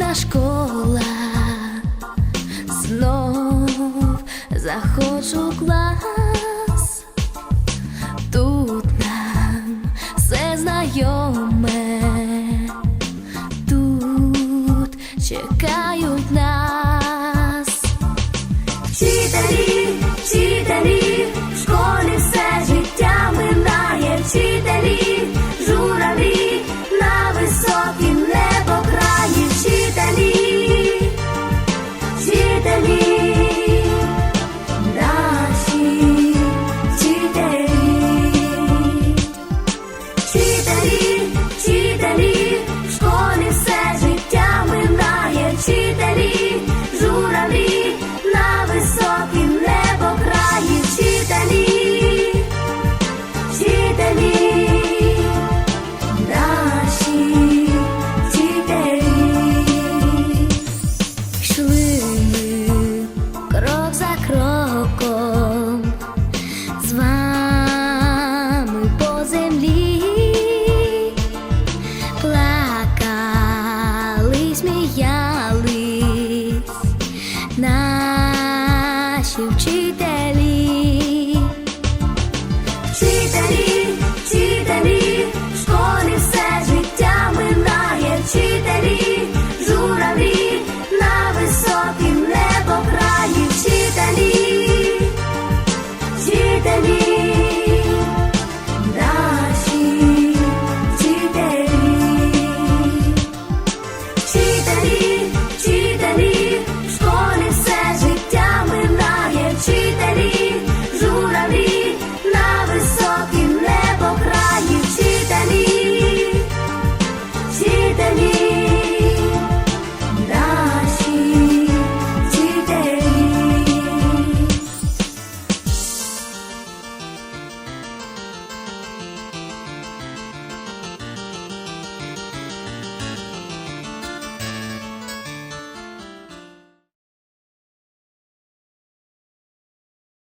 рідна школа, знов заходжу клас, тут нам все знайоме, тут чекають нас. Вчителі! наші вчителі. Вчителі, вчителі, в школі все життя минає, вчителі, журавлі на високім небокраї, вчителі, вчителі. Наші вчителі, вчителі.